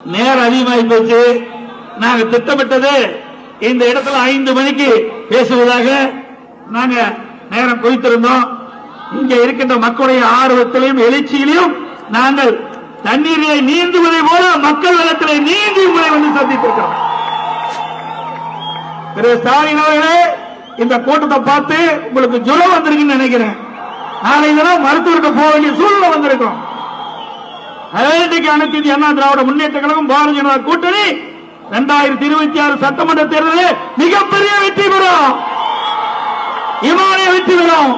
நேரம் அதிகமாகி போச்சு நாங்க திட்டமிட்டது இந்த இடத்துல ஐந்து மணிக்கு பேசுவதாக நாங்க நேரம் குறித்திருந்தோம் இங்க இருக்கின்ற மக்களுடைய ஆர்வத்திலையும் எழுச்சியிலையும் நாங்கள் தண்ணீரை நீந்துவதை போல மக்கள் வெள்ளத்திலே நீந்தி உங்களை வந்து சந்தித்திருக்கிறோம். திரு ஸ்டாலின் அவர்களே இந்த கூட்டத்தை பார்த்து உங்களுக்கு ஜுரம் வந்திருக்குன்னு நினைக்கிறேன். நாளை தினம் மருத்துவருக்கு போக வேண்டிய சூழ்நிலை வந்திருக்கிறோம் அயோத்திக்கு அனைத்து அண்ணா திராவிட முன்னேற்ற கழகம் பாரதிய ஜனதா கூட்டணி. இரண்டாயிரத்தி இருபத்தி ஆறு சட்டமன்ற தேர்தலில் மிகப்பெரிய வெற்றி பெறும். இமாலய வெற்றி பெறும்.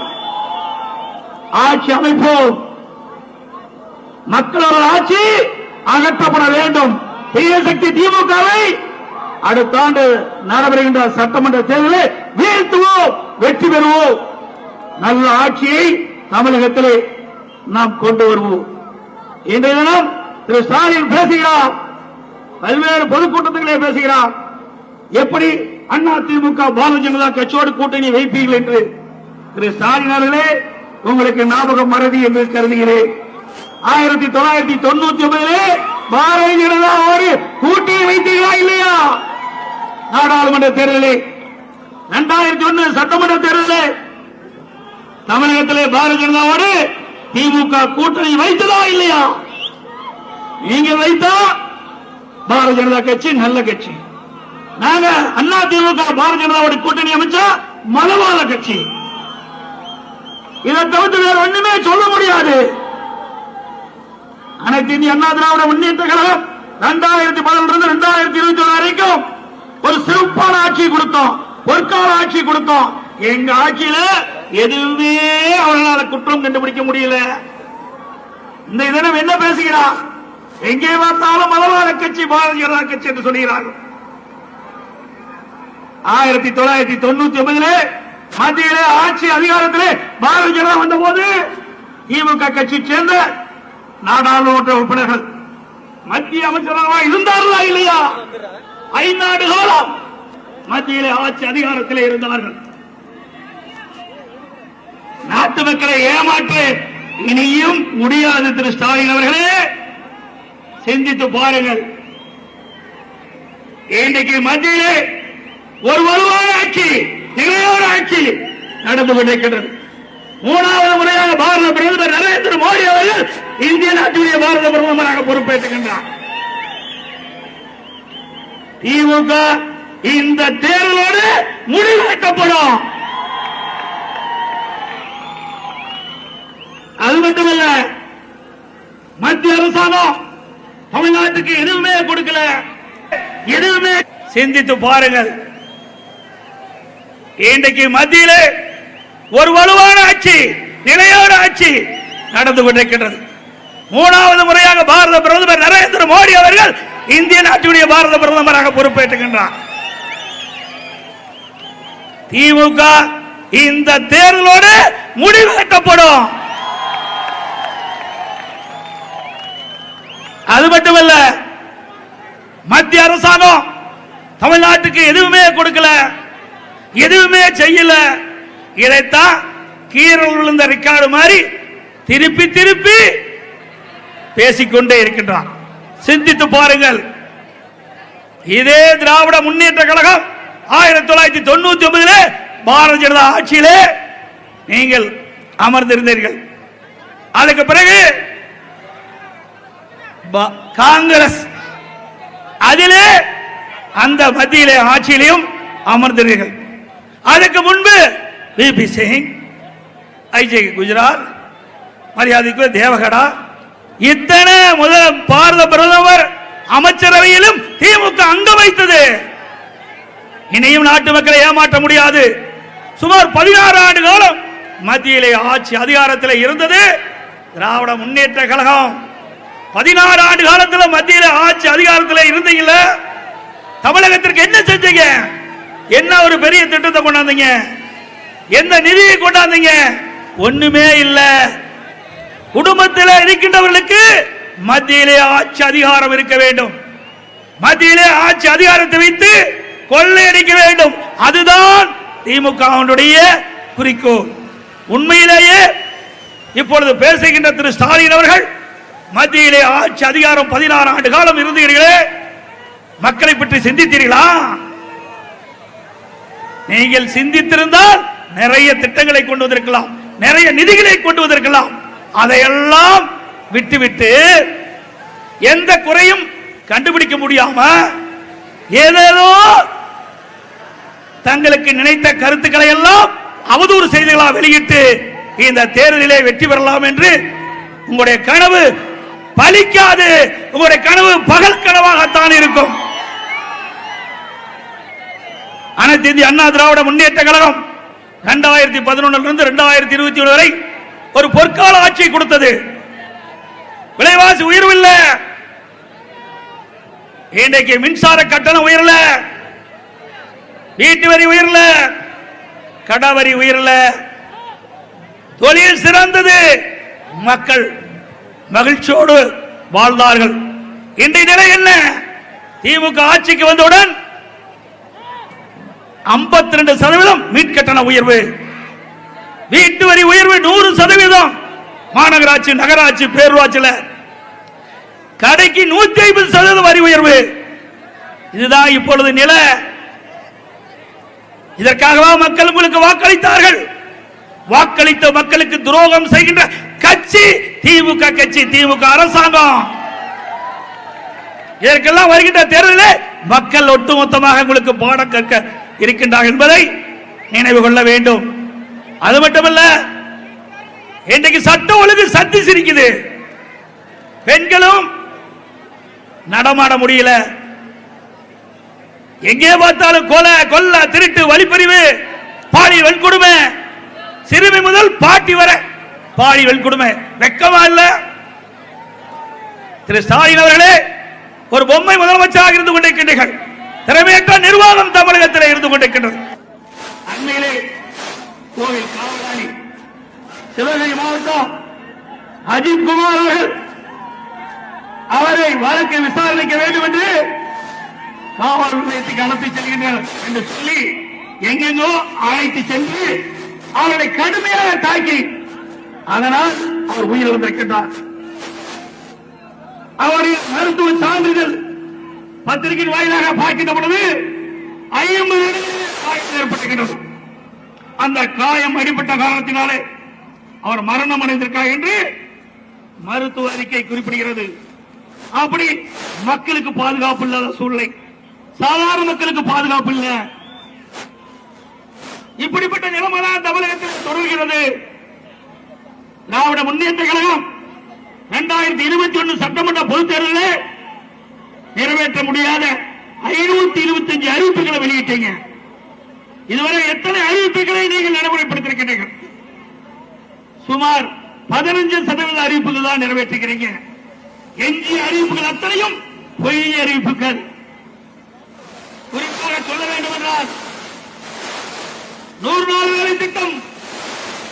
ஆட்சி அமைப்போம். மக்களோட ஆட்சி அகற்றப்பட வேண்டும். சக்தி திமுகவை அடுத்த ஆண்டு நடைபெறுகின்ற சட்டமன்ற தேர்தலில் வீழ்த்துவோம் வெற்றி பெறுவோம். நல்ல ஆட்சியை தமிழகத்திலே நாம் கொண்டு வருவோம். இன்றைய தினம் திரு ஸ்டாலின் பேசுகிறார். பல்வேறு பொதுக்கூட்டத்திலே பேசுகிறார். எப்படி அண்ணா திமுக பாரதிய ஜனதா கட்சியோடு கூட்டணி வைப்பீர்கள் என்று திரு ஸ்டாலின் அவர்களே உங்களுக்கு ஞாபகம் மறதி என்று கருதுகிறேன். ஆயிரத்தி தொள்ளாயிரத்தி தொண்ணூத்தி ஒன்பதிலே பாரதிய ஜனதாவோடு கூட்டணி வைத்தீர்களா இல்லையா? நாடாளுமன்ற தேர்தலில். இரண்டாயிரத்தி ஒன்னு சட்டமன்ற தேர்தலில் தமிழகத்திலே பாரதிய ஜனதாவோடு திமுக கூட்டணி வைத்ததா இல்லையா? நீங்க வைத்தா பாரதிய ஜனதா கட்சி நல்ல கட்சி. நாங்க அண்ணா திமுக பாரதிய ஜனதாவோட கூட்டணி அமைச்சா மதவாத கட்சி. இதை தவிர்த்து வேற ஒண்ணுமே சொல்ல முடியாது. அனைத்து இந்திய அண்ணா திராவிட முன்னேற்ற கழகம் ரெண்டாயிரத்தி பதினொன்று ரெண்டாயிரத்தி இருபத்தி ஒன்று வரைக்கும் ஒரு சிறப்பான ஆட்சி கொடுத்தோம். பொற்கால ஆட்சி கொடுத்தோம். எங்க ஆட்சியில எதுவுமே அவர்களால குற்றம் கண்டுபிடிக்க முடியல. இந்த தினம் என்ன பேசுகிறார் எங்கே பார்த்தாலும் மதவாத கட்சி பாரதிய ஜனதா கட்சி என்று சொல்கிறார்கள். ஆயிரத்தி தொள்ளாயிரத்தி தொண்ணூத்தி ஒன்பதிலே மத்தியிலே ஆட்சி அதிகாரத்திலே பாரதிய ஜனதா வந்த போது திமுக கட்சி சேர்ந்த நாடாளுமன்ற உறுப்பினர்கள் மத்திய அமைச்சராக இருந்தார்களா இல்லையா? ஐநாடு காலம் மத்தியிலே ஆட்சி அதிகாரத்திலே இருந்தார்கள். நாட்டு மக்களை ஏமாற்று இனியும் முடியாது திரு ஸ்டாலின் அவர்களே. சிந்தித்து பாருங்கள். இன்றைக்கு மத்தியிலே ஒரு வலுவான ஆட்சி நிலையான ஆட்சி நடந்து கொண்டிருக்கின்றது. மூணாவது முறையாக பாரத பிரதமர் நரேந்திர மோடி அவர்கள் இந்திய நாட்டுடைய பாரத பிரதமராக பொறுப்பேற்றுகின்றார். திமுக இந்த தேர்தலோடு முடிவு அது மட்டுமல்ல மத்திய அரசாங்கம் தமிழ்நாட்டுக்கு எதுவுமே கொடுக்கல. எதுவுமே சிந்தித்து பாருங்கள். இன்றைக்கு மத்தியில ஒரு வலுவான ஆட்சி நிலையான ஆட்சி நடந்து கொண்டிருக்கின்றது. மூணாவது முறையாக பாரத பிரதமர் நரேந்திர மோடி அவர்கள் இந்திய நாட்டுடைய பாரத பிரதமராக பொறுப்பேற்றுகின்றார். திமுக இந்த தேர்தலோடு முடிவு அது மட்டுமல்ல மத்திய அரசாங்கம் தமிழ்நாட்டுக்கு எதுவுமே கொடுக்கல எதுவுமே செய்யல. இதைத்தான் கீரல் விழுந்த ரெக்கார்டு மாதிரி திருப்பி திருப்பி பேசிக்கொண்டே இருக்கின்றான். சிந்தித்து பாருங்கள். இதே திராவிட முன்னேற்ற கழகம் ஆயிரத்தி தொள்ளாயிரத்தி தொண்ணூத்தி ஒன்பதுல பாரதிய ஜனதா ஆட்சியிலே நீங்கள் அமர்ந்திருந்தீர்கள். அதுக்கு பிறகு காங்கிரஸ். அதிலே அந்த மத்தியிலே ஆட்சியிலையும் அமர்ந்தீர்கள் அதுக்கு முன்பு பிபி சிங் ஐஜே குஜராத் மரியாதைக்கு தேவகடா இத்தனை முதல் பாரத பிரதமர் அமைச்சரவையிலும் திமுக அங்க வைத்தது. இனியும் நாட்டு மக்களை ஏமாற்ற முடியாது. சுமார் பதினாறு ஆண்டு காலம் மத்தியிலே ஆட்சி அதிகாரத்தில் இருந்தது. திராவிட முன்னேற்ற கழகம். பதினாறு ஆண்டு காலத்துல மத்தியில ஆட்சி அதிகாரத்தில் இருந்தீங்கல்ல? தமிழகத்திற்கு என்ன செஞ்சீங்க? என்ன ஒரு பெரிய திட்டத்தை கொண்டாந்தீங்க? எந்த நிதியை கொண்டாந்தீங்க? ஒண்ணுமே இல்ல. குடும்பத்தில் இருக்கின்றவர்களுக்கு மத்தியிலே ஆட்சி அதிகாரம் இருக்க வேண்டும். மத்தியிலே ஆட்சி அதிகாரத்தை வைத்து கொள்ளையடிக்க வேண்டும். அதுதான் திமுகவினுடைய குறிக்கோள். உண்மையிலேயே இப்பொழுது பேசுகின்ற திரு ஸ்டாலின் அவர்கள் மத்தியிலே ஆட்சி அதிகாரம் பதினாறு ஆண்டு காலம் இருந்தீர்களே. மக்களை பற்றி சிந்தித்தீர்களா? நீங்கள் சிந்தித்திருந்தால் நிறைய திட்டங்களை கொண்டு வந்திருக்கலாம். நிறைய நிதிகளை கொண்டு வந்திருக்கலாம். அதையெல்லாம் விட்டுவிட்டு எந்த குறையும் கண்டுபிடிக்க முடியாம ஏதேதோ தங்களுக்கு நினைத்த கருத்துக்களை எல்லாம் அவதூறு செய்திகளாக வெளியிட்டு இந்த தேர்தலிலே வெற்றி பெறலாம் என்று உங்களுடைய கனவு பலிக்காது. உங்களுடைய கனவு பகல் கனவாகத்தான் இருக்கும். அனைத்து இந்திய அண்ணா திராவிட முன்னேற்ற கழகம் இரண்டாயிரத்தி பதினொன்னுல இருந்து இரண்டாயிரத்தி இருபத்தி ஒன்று வரை ஒரு பொற்கால ஆட்சியை கொடுத்தது. விலைவாசி உயர்வு இல்ல இன்றைக்கு மின்சார கட்டணம் உயரல. வீட்டு வரி உயரல. கடை வரி உயரல. தொழில் சிறந்தது. மக்கள் மகிழ்ச்சியோடு வாழ்ந்தார்கள். இன்றைய நிலை என்ன? திமுக ஆட்சிக்கு வந்தவுடன் 52% ரெண்டு சதவீதம் மீட்கட்டண உயர்வு. வீட்டு வரி உயர்வு நூறு சதவீதம். மாநகராட்சி நகராட்சி பேரூராட்சியில். கடைக்கு நூத்தி ஐம்பது சதவீதம் வரி உயர்வு. இதுதான் இப்பொழுது நிலை. இதற்காகவா மக்கள் உங்களுக்கு வாக்களித்தார்கள்? வாக்களித்த மக்களுக்கு துரோகம் செய்கின்ற கட்சி திமுக கட்சி திமுக அரசாங்கம். இதற்கெல்லாம் வருகின்ற தேர்தலில் மக்கள் ஒட்டுமொத்தமாக உங்களுக்கு பாடம் கற்க இருக்கின்றார்கள் என்பதை நினைவு கொள்ள வேண்டும். அது மட்டுமல்ல இன்றைக்கு சட்ட ஒழுங்கு சந்தி சிரிக்குது. பெண்களும் நடமாட முடியல. எங்கே பார்த்தாலும் கொலை கொல்ல திருட்டு வழிப்பறிவு பாலியல் வன்கொடுமை. சிறுமி முதல் பாட்டி வரை பாலியல் கொடுமை. வெக்கமா இல்ல? திரு ஸ்டாலின் அவர்களே ஒரு பொம்மை முதலமைச்சராக இருந்து கொண்டிருக்கின்றீர்கள். திறமையற்ற நிர்வாகம் தமிழகத்தில் இருந்து கொண்டிருக்கின்றது. அண்மையிலே கோவில் காவலாளி சிவகங்கை மாவட்டம் அஜித் குமார் அவர்கள் அவரை வழக்கை விசாரணைக்க வேண்டும் என்று காவல் நிலையத்துக்கு அனுப்பி செல்கின்றனர் என்று சொல்லி எங்கெங்கோ அழைத்து சென்று அவரை கடுமையாக தாக்கி அதனால் அவர் உயிரிழந்திருக்கின்றார் அவரின் மருத்துவ சான்றிதழ் பத்திரிகையின் வாயிலாக பார்க்கின்ற பொழுது ஐம்பது காயம் ஏற்பட்டிருக்கிறது அந்த காயம் அடிப்பட்ட காரணத்தினாலே அவர் மரணம் அடைந்திருக்கார் என்று மருத்துவ அறிக்கை குறிப்பிடுகிறது. அப்படி மக்களுக்கு பாதுகாப்பு இல்லாத சூழ்நிலை சாதாரண மக்களுக்கு பாதுகாப்பு இல்லை. இப்படிப்பட்ட நிலைமை தான் தமிழகத்தில் தொடர்கிறது. திராவிட முன்னேற்ற கழகம் இரண்டாயிரத்தி இருபத்தி ஒன்னு சட்டமன்ற பொதுத் தேர்தலில் நிறைவேற்ற முடியாத ஐநூத்தி இருபத்தி அஞ்சு அறிவிப்புகளை வெளியிட்டீங்க. இதுவரை எத்தனை அறிவிப்புகளை நீங்கள் நடைமுறைப்படுத்திருக்கிறீர்கள்? சுமார் பதினஞ்சு சதவீத அறிவிப்புகள் தான் நிறைவேற்றுகிறீங்க எஞ்சிய அறிவிப்புகள் அத்தனையும் பொய் அறிவிப்புகள். குறிப்பாக சொல்ல வேண்டும் என்றால் நூறு நாள் வேலை திட்டம்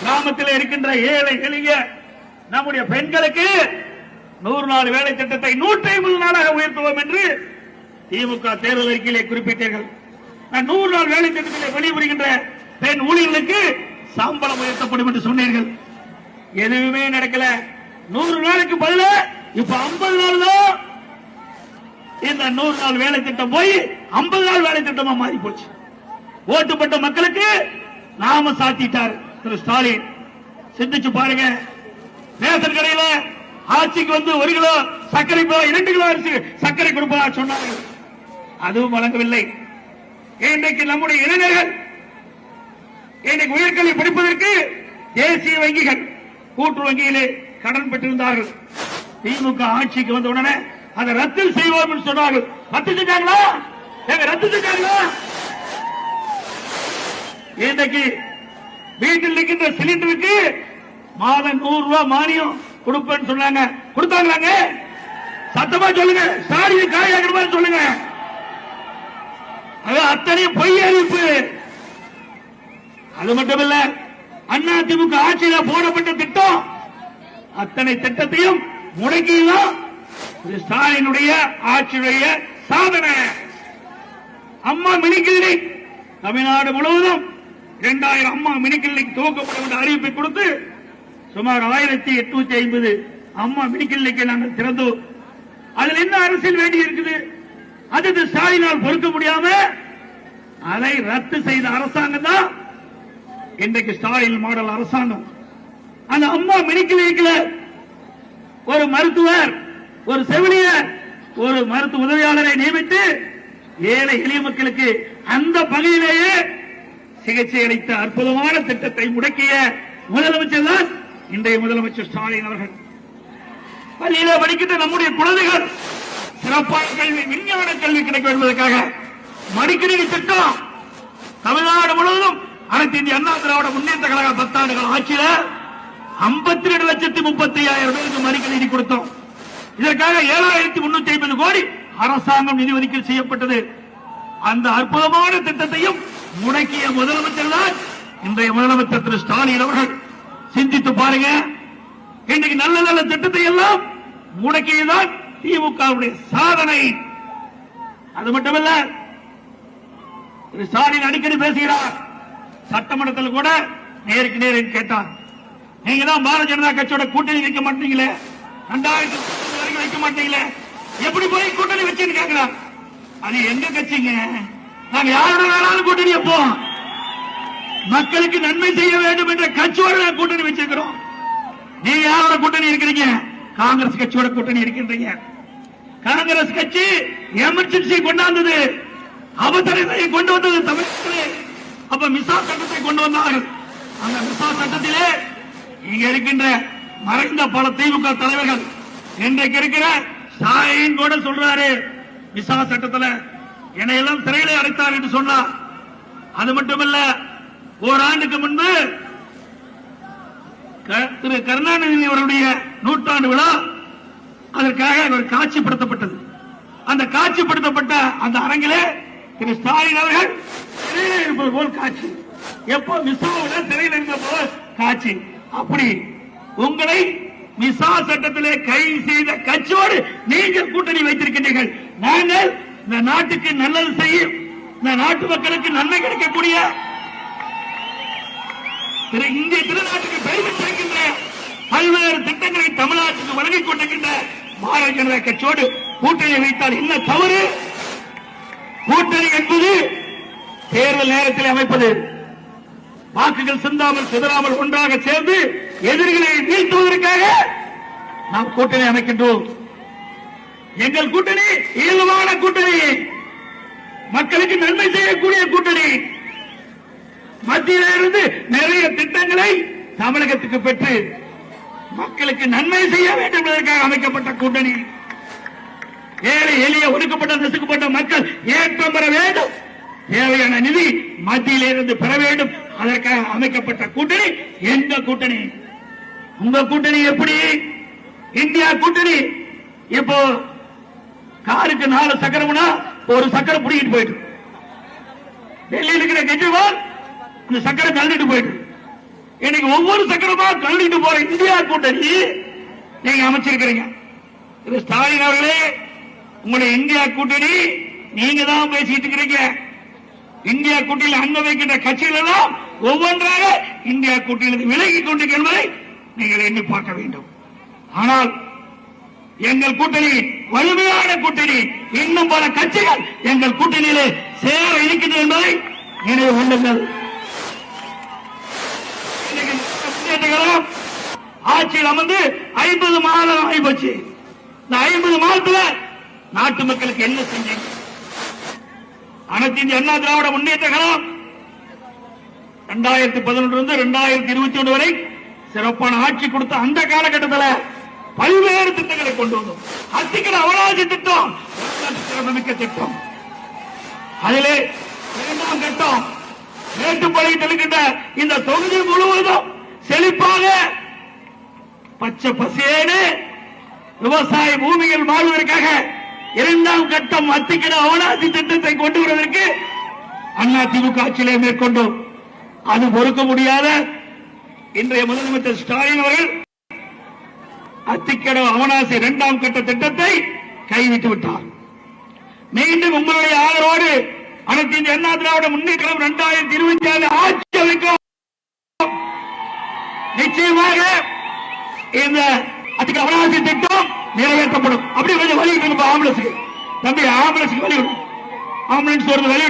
கிராமத்தில் இருக்கின்ற ஏழை எளிய நம்முடைய பெண்களுக்கு நூறு நாள் வேலை திட்டத்தை நூற்றி ஐம்பது நாளாக உயர்த்துவோம் என்று திமுக தேர்தல் அறிக்கையிலே குறிப்பிட்டீர்கள். நான் நூறு நாள் வேலை திட்டத்திலே வெளிபுரிகின்ற பெண் ஊழியர்களுக்கு சம்பளம் உயர்த்தப்படும் என்று சொன்னீர்கள். எதுவுமே நடக்கல. நூறு நாளுக்கு பதில இப்ப ஐம்பது நாள் தான். இந்த நூறு நாள் வேலை திட்டம் போய் ஐம்பது நாள் வேலை திட்டமா மாறி போச்சு ஓட்டுப்பட்ட மக்களுக்கு நாம சாத்திட்டார். திரு ஸ்டாலின் சிந்திச்சு பாருங்க. ரேஷன் கடையில ஆட்சிக்கு வந்து ஒரு கிலோ சர்க்கரை இரண்டு கிலோ அரிசி சர்க்கரை கொடுப்பதாக சொன்னார்கள். அதுவும் வழங்கவில்லை. இன்றைக்கு நம்முடைய இளைஞர்கள் இன்னைக்கு உயர்கல்வி படிப்பதற்கு தேசிய வங்கிகள் கூட்டு வங்கியிலே கடன் பெற்றிருந்தார்கள். திமுக ஆட்சிக்கு வந்த உடனே அதை ரத்து செய்வோம் என்று சொன்னார்கள். ரத்து செஞ்சாங்களா? ஏங்க ரத்து செஞ்சாங்களா? இன்றைக்கு வீட்டில் இருக்கின்ற சிலிண்டருக்கு மாதம் நூறு ரூபாய் மானியம் கொடுப்பேன்னு சொன்னாங்க. கொடுத்தாங்களாங்க? சத்தமா சொல்லுங்க. ஸ்டாலின் காயாக்கிற மாதிரி சொல்லுங்க. அது அத்தனையும் பொய் அறிவிப்பு. அது மட்டும் இல்ல அண்ணா திமுக ஆட்சியில போடப்பட்ட திட்டம் அத்தனை திட்டத்தையும் முடக்கியதான் ஸ்டாலினுடைய ஆட்சியுடைய சாதனை. அம்மா மினி கிளினிக் தமிழ்நாடு முழுவதும் இரண்டாயிரம் அம்மா மினி கிளினிக் துவக்கப்படும் என்ற அறிவிப்பை கொடுத்து சுமார் ஆயிரத்தி எட்நூத்தி ஐம்பது அம்மா மினிக்கிள்ளைக்கு நாங்கள் திறந்தோம். அதுல என்ன அரசியல் வேண்டி இருக்குது? அது இந்த ஸ்டாலினால் பொறுக்க முடியாம அதை ரத்து செய்த அரசாங்கம் தான் இன்றைக்கு ஸ்டாலின் மாடல் அரசாங்கம். அந்த அம்மா மெடிக்கல் ஒரு மருத்துவர் ஒரு செவிலியர் ஒரு மருத்துவ உதவியாளரை நியமித்து ஏழை எளிய மக்களுக்கு அந்த பகுதியிலேயே சிகிச்சை அளித்த அற்புதமான திட்டத்தை முடக்கிய முதலமைச்சர் தான் இன்றைய முதலமைச்சர் ஸ்டாலின் அவர்கள். பள்ளியில படிக்கின்ற நம்முடைய குழந்தைகள் சிறப்பான கல்வி விஞ்ஞான கல்வி கிடைக்கும் என்பதற்காக மடிக்கணினி திட்டம் தமிழ்நாடு முழுவதும் அனைத்து இந்திய அண்ணா திராவிட முன்னேற்ற கழக பத்தாண்டுகள் ஆட்சியில ஐம்பத்தி ரெண்டு லட்சத்தி முப்பத்தி ஐயாயிரம் பேருக்கு மடிக்கணினி கொடுத்தோம். இதற்காக ஏழாயிரத்தி முன்னூத்தி ஐம்பது கோடி அரசாங்கம் நிதி ஒதுக்கீடு செய்யப்பட்டது. அந்த அற்புதமான திட்டத்தையும் முடக்கிய முதலமைச்சர் தான் இன்றைய முதலமைச்சர் திரு ஸ்டாலின் அவர்கள். சிந்தித்து பாருங்க. இன்னைக்கு நல்ல நல்ல திட்டத்தை எல்லாம் முடக்கியதான் திமுகவுடைய சாதனை. அது மட்டுமல்ல திரு ஸ்டாலின் அடிக்கடி பேசுகிறார். சட்டமன்றத்தில் கூட நேருக்கு நேர் கேட்டார். நீங்க தான் பாரதிய ஜனதா கட்சியோட கூட்டணி வைக்க மாட்டீங்களே? ரெண்டாயிரத்தி வரைக்கும் வைக்க மாட்டீங்களே? எப்படி போய் கூட்டணி வச்சுன்னு கேட்கிறார். அது எங்க கட்சிங்க? நாங்க யாரோட வேணாலும் கூட்டணி வைப்போம் மக்களுக்கு நன்மை செய்ய வேண்டும் என்ற கட்சியோட கூட்டணி வச்சிருக்கிறோம். நீங்க யாரோட கூட்டணி இருக்கிறீங்க? காங்கிரஸ் கட்சியோட கூட்டணி இருக்கின்றீங்க. காங்கிரஸ் கட்சி எமர்ஜென்சி கொண்டாந்தது. அவசரத்தை கொண்டு வந்தது தமிழகத்திலே. அப்ப மிசா சட்டத்தை கொண்டு வந்தார்கள் அந்த மிசா சட்டத்திலே இங்க இருக்கின்ற மறைந்த பல திமுக தலைவர்கள் இன்றைக்கு இருக்கிற சாயின் கூட சொல்றாரு. விசா சட்டத்துல என்னையெல்லாம் சிறையிலே அடைத்தார் என்று சொன்னார் அது மட்டுமல்ல ஓராண்டுக்கு முன்பு க- திரு கருணாநிதி அவருடைய நூற்றாண்டு விழா அதற்காக அவர் காட்சிப்படுத்தப்பட்டது. அந்த காட்சிப்படுத்தப்பட்ட அந்த அரங்கிலே திரு ஸ்டாலின் அவர்கள் சிறையில் இருப்பது போல் காட்சி. எப்போ மிசாவோட சிறையில் இருந்த போல் காட்சி. அப்படி உங்களை மிசா சட்டத்திலே கைது செய்த கட்சியோடு நீங்கள் கூட்டணி வைத்திருக்கின்றீர்கள். நாங்கள் இந்த நாட்டுக்கு நல்லது செய்யும் இந்த நாட்டு மக்களுக்கு நன்மை கிடைக்கக்கூடிய இந்திய திருநாட்டுக்கு பெருமை கிடைக்கின்ற பல்வேறு திட்டங்களை தமிழ்நாட்டுக்கு வழங்கிக் கொண்டிருக்கின்ற பாரதிய ஜனதா கட்சியோடு கூட்டணி வைத்தால் என்ன தவறு? கூட்டணி என்பது தேர்தல் நேரத்தில் அமைப்பது. வாக்குகள் சிந்தாமல் சிதறாமல் ஒன்றாக சேர்ந்து எதிரிகளை வீழ்த்துவதற்காக நாம் கூட்டணி அமைக்கின்றோம். எங்கள் கூட்டணி இயல்பான கூட்டணி. மக்களுக்கு நன்மை செய்யக்கூடிய கூட்டணி. மத்தியில இருந்து நிறைய திட்டங்களை தமிழகத்துக்கு பெற்று மக்களுக்கு நன்மை செய்ய வேண்டும் என்பதற்காக அமைக்கப்பட்ட கூட்டணி. ஏழை எளிய ஒடுக்கப்பட்ட நசுக்கப்பட்ட மக்கள் ஏற்றம் பெற வேண்டும். தேவையான நிதி மத்தியிலிருந்து பெற வேண்டும். அதற்காக அமைக்கப்பட்ட கூட்டணி எந்த கூட்டணி? உங்க கூட்டணி எப்படி? இந்தியா கூட்டணி. இப்போ காருக்கு நாலு சக்கரம்னா ஒரு சக்கரம் பிடிக்கிட்டு போயிட்டு. டெல்லியில் இருக்கிற கெஜ்ரிவால் இந்த சக்கரம் கழட்டிட்டு போயிட்டு. இன்னைக்கு ஒவ்வொரு சக்கரமா கழட்டிட்டு போற இந்தியா கூட்டணி நீங்க அமைச்சிருக்கிறீங்க. திரு ஸ்டாலின் அவர்களே உங்களுடைய இந்தியா கூட்டணி நீங்க தான் பேசிட்டு இருக்கிறீங்க. இந்தியா கூட்டணியில் அங்க வைக்கின்ற கட்சிகள் எல்லாம் ஒவ்வொன்றாக இந்தியா கூட்டணியில் விலகி கொண்டிருக்க என்பதை நீங்கள் எண்ணி பார்க்க வேண்டும். ஆனால் எங்கள் கூட்டணி வலிமையான கூட்டணி. இன்னும் பல கட்சிகள் எங்கள் கூட்டணியிலே சேர இருக்கின்றன என்பதை நினைவு கொள்ளுங்கள். ஆட்சியில் அமர்ந்து ஐம்பது மாதம் ஆகிப்போச்சு. இந்த ஐம்பது மாதத்துல நாட்டு மக்களுக்கு என்ன செஞ்சீங்க? அனைத்து இந்திய அண்ணா திராவிட முன்னேற்ற கழகம் ரெண்டாயிரத்தி பதினொன்று இருந்து ரெண்டாயிரத்தி இருபத்தி ஒன்று வரை சிறப்பான ஆட்சி கொடுத்த அந்த காலகட்டத்தில் பல்வேறு திட்டங்களை கொண்டு வந்தோம். அத்திக்கிற அவராஜி திட்டம் வரலாற்று சிறப்புமிக்க திட்டம். அதிலே இரண்டாம் கட்டம் மேட்டுப்பாளையத்தில் இருக்கின்ற இந்த தொகுதி முழுவதும் செழிப்பாக பச்சை பசேடு விவசாய பூமியில் வாழ்வதற்காக இரண்டாம் கட்டம் அத்திக்கிட அவனாசி திட்டத்தை கொண்டு வருவதற்கு அண்ணா திமுக ஆட்சியிலே மேற்கொண்டோம். அது பொறுக்க முடியாத இன்றைய முதலமைச்சர் ஸ்டாலின் அவர்கள் அத்திக்கட அவனாசி இரண்டாம் கட்ட திட்டத்தை கைவிட்டு விட்டார். மீண்டும் உங்களுடைய ஆதரவோடு அனைத்து இந்த அண்ணா திராவிட முன்னேற்றம் இரண்டாயிரத்தி இருபத்தி ஆறு ஆட்சி அமைக்கும். நிச்சயமாக இந்த அதுக்கு அவனாசி திட்டம் நிறைவேற்றப்படும். அப்படி கொஞ்சம் வழி ஆம்புலன்ஸுக்கு தம்பி ஆம்புலன்ஸுக்கு வழி ஆம்புலன்ஸ் வருது வழி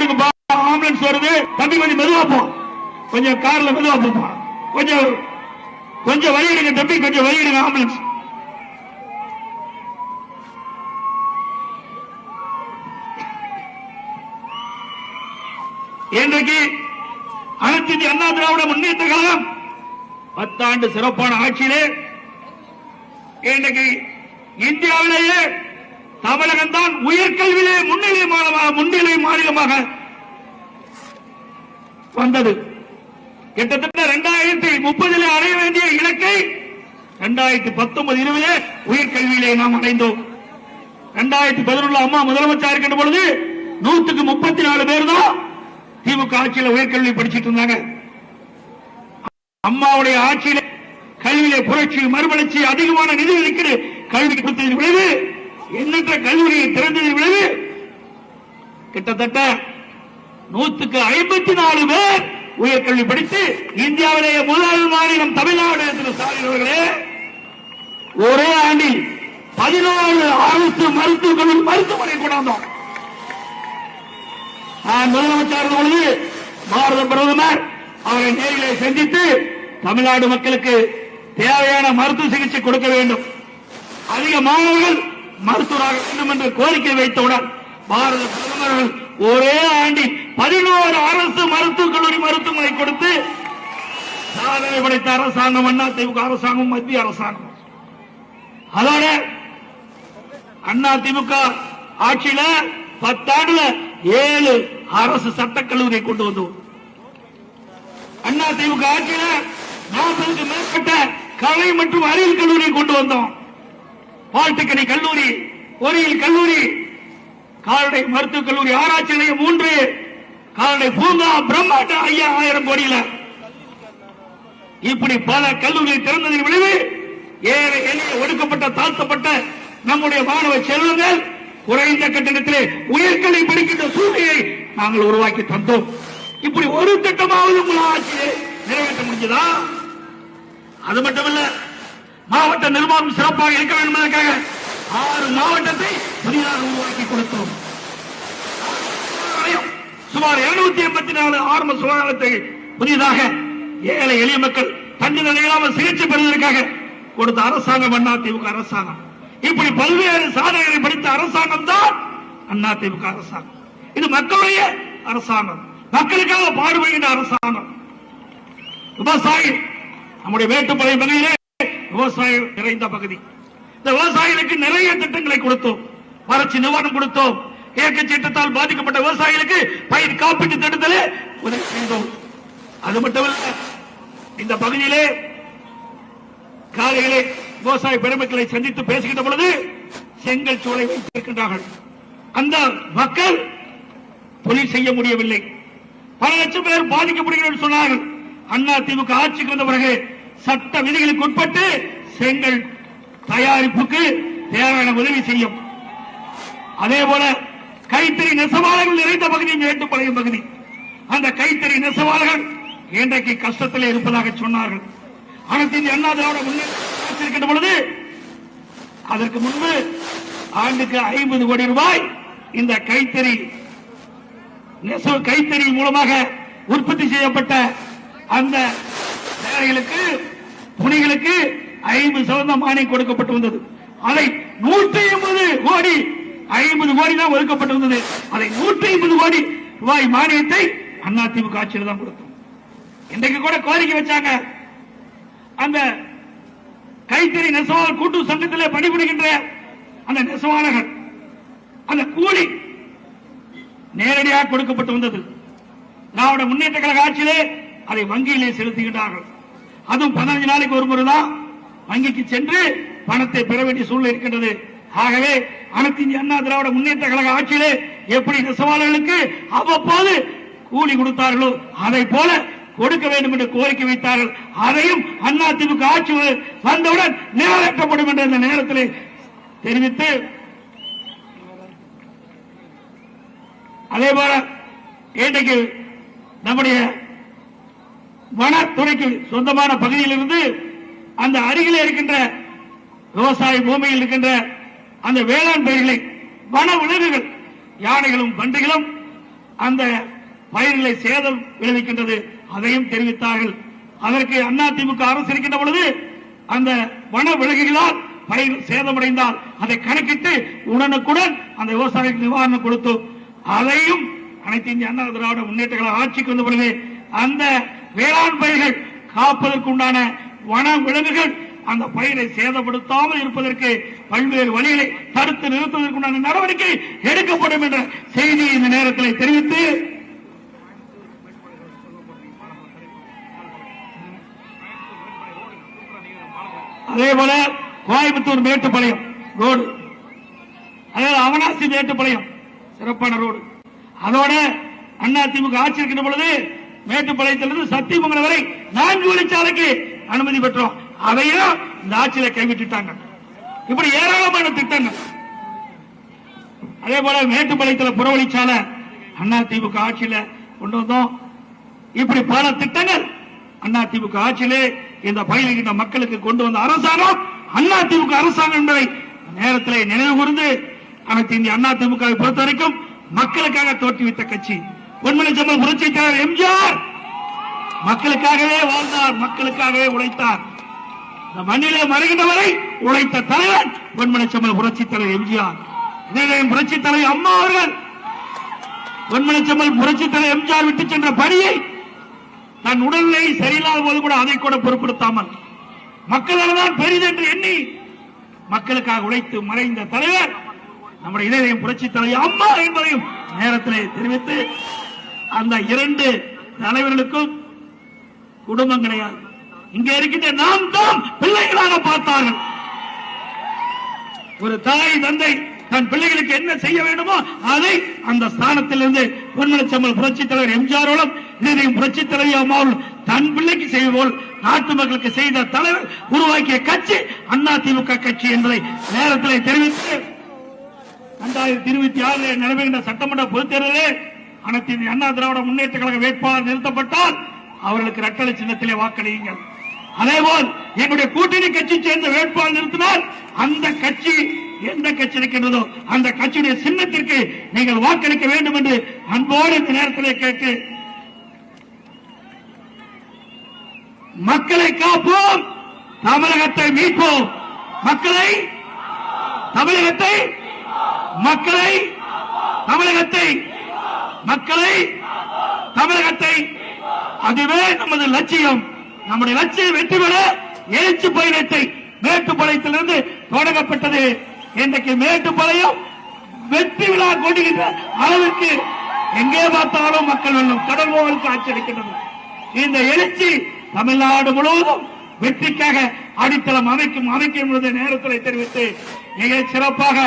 ஆம்புலன்ஸ் வருது. தம்பி கொஞ்சம் மெதுவா போ. கொஞ்சம் கார்ல மெதுவா போப்பா. கொஞ்சம் கொஞ்சம் வழி விடுங்க தம்பி கொஞ்சம் வழி விடுங்க ஆம்புலன்ஸ் இன்றைக்கு அனைத்து இந்திய அண்ணா திராவிட முன்னேற்ற கழகம் பத்தாண்டு சிறப்பான ஆட்சியிலே இன்றைக்கு இந்தியாவிலேயே தமிழகம் தான் உயர்கல்வியிலே முன்னிலை மாநிலமாக முன்னிலை மாநிலமாக வந்தது. கிட்டத்தட்ட இரண்டாயிரத்தி முப்பதில் அடைய வேண்டிய இலக்கை இரண்டாயிரத்தி பத்தொன்பது இருபது உயர்கல்வியிலே நாம் அடைந்தோம். இரண்டாயிரத்தி பதினொன்று அம்மா முதலமைச்சர் இருக்கின்ற பொழுது நூத்துக்கு முப்பத்தி நாலு பேர் தான் திமுக ஆட்சியில உயர்கல்வி படிச்சிட்டு இருந்தாங்க. அம்மாவுடைய ஆட்சியில கல்வியில புரட்சி மறுமலர்ச்சி அதிகமான நிதி ஒதுக்கீடு கல்வி கொடுத்ததின் விளைவு எண்ணற்ற கல்லூரியை திறந்ததின் விளைவு கிட்டத்தட்ட நூத்துக்கு ஐம்பத்தி நாலு பேர் உயர்கல்வி படித்து இந்தியாவிலேயே முதல் மாநிலம் தமிழ்நாடு திரு ஸ்டாலின் அவர்களே ஒரே ஆண்டில் பதினோரு அரசு மருத்துவக் மருத்துவமனை கொண்டாந்தோம் நான் முதலமைச்சர் இருந்த பொழுது பாரத பிரதமர் அவரை நேரிலே சந்தித்து தமிழ்நாடு மக்களுக்கு தேவையான மருத்துவ சிகிச்சை கொடுக்க வேண்டும். அதிக மாணவர்கள் மருத்துவராக வேண்டும் என்று கோரிக்கை வைத்தவுடன் பாரத பிரதமர் ஒரே ஆண்டில் பதினோரு அரசு மருத்துவக் கல்லூரி மருத்துவமனை கொடுத்து சாதனை படைத்த அரசாங்கம் அண்ணா திமுக அரசாங்கம் மத்திய அரசாங்கம். அதோட அண்ணா திமுக ஆட்சியில பத்தாண்டுல ஏழு அரசு சட்டக்கல்லூரியை கொண்டு வந்தோம். அண்ணா திமுக ஆட்சியில நாற்பதுக்கு மேற்பட்ட கலை மற்றும் அறிவியல் கல்லூரியை கொண்டு வந்தோம். பால்டெக்னிக் கல்லூரி பொறியியல் கல்லூரி கால்நடை மருத்துவக் கல்லூரி ஆராய்ச்சி நிலையம் மூன்று கால்நடை பூங்கா பிரம்மாண்ட ஐயா ஆயிரம் கோடியில. இப்படி பல கல்லூரிகள் திறந்ததின் விளைவு ஏழை எளிய ஒடுக்கப்பட்ட தாழ்த்தப்பட்ட நம்முடைய மாணவ செல்வங்கள் குறைந்த கட்டணத்திலே உயர்கல்வி படிக்கின்ற சூழ்நிலையை நாங்கள் உருவாக்கி தந்தோம். இப்படி ஒரு திட்டமாவது உங்கள் ஆட்சியை நிறைவேற்ற முடிஞ்சதா? அது மட்டுமல்ல மாவட்ட நிர்வாகம் சிறப்பாக இருக்க வேண்டும் என்பதற்காக ஆறு மாவட்டத்தை புதிதாக உருவாக்கி கொடுத்தோம். சுமார் 284 எண்பத்தி நாலு ஆரம்ப சுகாதாரத்தை புதிதாக ஏழை எளிய மக்கள் தண்ணீர் இல்லாமல் சிகிச்சை பெறுவதற்காக கொடுத்த அரசாங்கம் அண்ணா திமுக அரசாங்கம். இப்படி பல்வேறு சாதனைகளை படித்த அரசாங்கம் தான் அண்ணா திமுக அரசாங்கம். இது மக்களுடைய அரசாங்கம். மக்களுக்காக பாடுபடுகின்ற அரசாங்கம். விவசாயி நம்முடைய மேட்டுப்பாளையம் பகுதியிலே விவசாயம் நிறைந்த பகுதி. இந்த விவசாயிகளுக்கு நிறைய திட்டங்களை கொடுத்தோம். வறட்சி நிவாரணம் கொடுத்தோம். இயற்கை சீற்றத்தால் பாதிக்கப்பட்ட விவசாயிகளுக்கு பயிர் காப்பீட்டு திட்டத்திலே உதவி செய்தோம். அது மட்டுமல்ல இந்த பகுதியிலே காலையிலே விவசாய பெருமக்களை சந்தித்து பேசுகின்ற பொழுது செங்கல் சூளை வைத்திருக்கின்றார்கள். அந்த மக்கள் தொழில் செய்ய முடியவில்லை. பல லட்சம் பேர் பாதிக்கப்படுகிறார்கள் என்று சொன்னார்கள். அண்ணா திமுக ஆட்சிக்கு வந்த பிறகு சட்ட விதிகளுக்கு உட்பட்டு செங்கல் தயாரிப்புக்கு தேவையான உதவி செய்யும். அதே போல கைத்தறி நெசவாளர்கள் நிறைந்த பகுதி மேட்டுப்பாளையம் பகுதி. அந்த கைத்தறி நெசவாளர்கள் இன்றைக்கு கஷ்டத்தில் இருப்பதாக சொன்னார்கள். அனைத்து இந்திய அண்ணா திராவிட முன்னேற்ற பொழுது அதற்கு முன்பு ஆண்டுக்கு ஐம்பது கோடி ரூபாய் இந்த கைத்தறி நெசவு கைத்தறி மூலமாக உற்பத்தி செய்யப்பட்ட அந்த சேலைகளுக்கு துணிகளுக்கு ஐம்பது சதவீதம் மானியம் கொடுக்கப்பட்டு வந்தது. அதை நூற்றி ஐம்பது கோடி ஐம்பது கோடி தான் ஒதுக்கப்பட்டிருந்தது. அதை நூற்றி ஐம்பது கோடி ரூபாய் மானியத்தை அதிமுக ஆட்சியில் தான் கொடுத்தோம். இன்றைக்கு கூட கோரிக்கை வச்சாங்க. அந்த கைத்தறி நெசவாளர் கூட்டு சங்கத்தில் பணிபுரிகின்ற அந்த நெசவாளர்கள் அந்த கூலி நேரடியாக கொடுக்கப்பட்டு வந்தது. திராவிட முன்னேற்ற கழக ஆட்சியிலே அதை வங்கியிலே செலுத்துகின்றார்கள். அதுவும் பதினஞ்சு நாளைக்கு ஒரு முறை தான் வங்கிக்கு சென்று பணத்தை பெற வேண்டிய சூழ்நிலை இருக்கின்றது. ஆகவே அனைத்து இந்திய அண்ணா திராவிட முன்னேற்ற கழக ஆட்சியிலே எப்படி நெசவாளர்களுக்கு அவ்வப்போது கூலி கொடுத்தார்களோ அதை போல கொடுக்க வேண்டும் என்று கோரிக்கை வைத்தார்கள். அதையும் அண்ணா திமுக ஆட்சி வந்தவுடன் நிறைவேற்றப்படும் என்ற இந்த நேரத்தில் தெரிவித்து அதே போல இன்றைக்கு நம்முடைய வனத்துறைக்கு சொந்தமான பகுதியில் இருந்து அந்த அருகிலே இருக்கின்ற விவசாய பூமியில் இருக்கின்ற அந்த வேளாண் பயிர்களை வன விலங்குகள் யானைகளும் பன்றிகளும் அந்த பயிர்களை சேதம் விளைவிக்கின்றது. அதையும் தெரிவித்தார்கள். அதற்கு அதிமுக அரசு இருக்கின்ற பொழுது அந்த வன விலங்குகளால் பயிர் சேதமடைந்தால் அதை கணக்கிட்டு உடனுக்குடன் அந்த விவசாயிக்கு நிவாரணம் கொடுத்து அதையும் அனைத்து இந்திய அண்ணா திராவிட முன்னேற்றங்களை ஆட்சிக்கு வந்த பொழுது அந்த வேளாண் பயிர்கள் காப்பதற்குண்டான வன விலங்குகள் அந்த பயிரை சேதப்படுத்தாமல் இருப்பதற்கு பல்வேறு வழிகளை தடுத்து நிறுத்துவதற்குண்டான நடவடிக்கை எடுக்கப்படும் என்ற செய்தியை இந்த நேரத்தில் தெரிவித்து அதே போல கோயம்புத்தூர் மேட்டுப்பாளையம் ரோடு அதே அவனாசி மேட்டுப்பாளையம் சிறப்பான ரோடு. அதோட அண்ணா திமுக ஆட்சி இருக்கின்ற பொழுது மேட்டுப்பாளையத்திலிருந்து சத்தியமங்கலம் வரை நான்கு வழிச்சாலைக்கு அனுமதி பெற்றோம். அதையும் இந்த ஆட்சியில கைவிட்டுட்டாங்க இப்படி ஏராளமான திட்டங்கள். அதே போல மேட்டுப்பாளையத்தில் புறவழிச்சாலை அண்ணா திமுக ஆட்சியில கொண்டு வந்தோம். இப்படி பல திட்டங்கள் அண்ணா திமுக ஆட்சியிலே இந்த பயிலுகின்ற மக்களுக்கு கொண்டு வந்த அரசாங்கம் அண்ணா திமுக அரசாங்கம் என்பதை நேரத்திலே நினைவு கூர்ந்து அனைத்து இந்திய அண்ணா திமுகவை பொறுத்த வரைக்கும் மக்களுக்காக தோற்றுவித்த கட்சி. பொன்மலை செம்மல் புரட்சி தலைவர் எம்ஜிஆர் மக்களுக்காகவே வாழ்ந்தார் மக்களுக்காகவே உழைத்தார். மண்ணிலே மறைகின்ற வரை உழைத்த தலைவர் பொன்மலை செம்மல் புரட்சி தலைவர் எம்ஜிஆர். இதே புரட்சி தலைவர் அம்மா அவர்கள் பொன்மலை செம்மல் புரட்சி தலைவர் எம்ஜிஆர் விட்டு சென்ற பணியை தன் உடல்நிலை சரியில்லாத போது கூட அதை கூட பொருட்படுத்தாமல் மக்கள் தான் பெரிதென்று எண்ணி மக்களுக்காக உழைத்து மறைந்த தலைவர் நம்முடைய இதயம் புரட்சி தலைவர் அம்மா என்பதையும் நேரத்திலே தெரிவித்து அந்த இரண்டு தலைவர்களுக்கும் குடும்பம் கிடையாது. இங்க இருக்கின்ற நாம் தான் பிள்ளைகளாக பார்த்தார்கள். ஒரு தாய் தந்தை தன் பிள்ளைகளுக்கு என்ன செய்ய வேண்டுமோ அதை அந்த ஸ்தானத்திலிருந்து பொன்மனச்சம்மல் புரட்சி தலைவர் எம்ஜிஆரோடும் இதனையும் புரட்சி தலைவி அம்மாவும் தன் பிள்ளைக்கு செய்வோல் நாட்டு மக்களுக்கு செய்த தலைவர் உருவாக்கிய கட்சி அண்ணா திமுக கட்சி என்பதை நேரத்தில் தெரிவித்து இரண்டாயிரத்தி இருபத்தி ஆறில் நடைபெறுகின்ற சட்டமன்ற பொதுத் தேர்தலில் அனைத்து அண்ணா திராவிட முன்னேற்ற கழக வேட்பாளர் நிறுத்தப்பட்டால் அவர்களுக்கு ரட்டளை சின்னத்திலே வாக்களியுங்கள். அதேபோல் என்னுடைய கூட்டணி கட்சி சேர்ந்த வேட்பாளர் நிறுத்தினால் அந்த கட்சி எந்த கட்சி இருக்கின்றதோ அந்த கட்சியுடைய சின்னத்திற்கு நீங்கள் வாக்களிக்க வேண்டும் என்று அன்போடு இந்த நேரத்தில் கேட்டு மக்களை காப்போம் தமிழகத்தை மீட்போம். மக்களை தமிழகத்தை மக்களை தமிழகத்தை மக்களை தமிழகத்தை. அதுவே நமது லட்சியம். நம்முடைய லட்சியம் வெற்றி பெற எழுச்சி பயணத்தை மேட்டுப்பாளையத்திலிருந்து தொடங்கப்பட்டது. இன்றைக்கு மேட்டுப்பாளையம் வெற்றி விழா கொண்டுகின்ற அளவிற்கு எங்கே பார்த்தாலும் மக்கள் வெள்ளம் கடல் போவல் காட்சி இந்த எழுச்சி தமிழ்நாடு முழுவதும் வெற்றிக்காக அடித்தளம் அமைக்கும் அமைக்கும் என்பதை நேரத்தில் தெரிவித்து மிக சிறப்பாக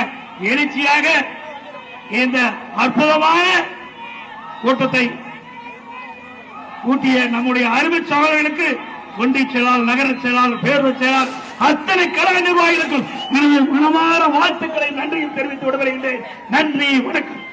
எழுச்சியாக இந்த அற்புதமான கூட்டத்தை கூட்டிய நம்முடைய அருமை சகோதரர்களுக்கு ஒன்றிய செயலாளர் நகர செயலாளர் பேரவை செயலாளர் அத்தனை கழக நிர்வாகிகளுக்கும் எனது மனமாற வாழ்த்துக்களை நன்றியும் தெரிவித்து விடுகிறேன் நன்றி வணக்கம்.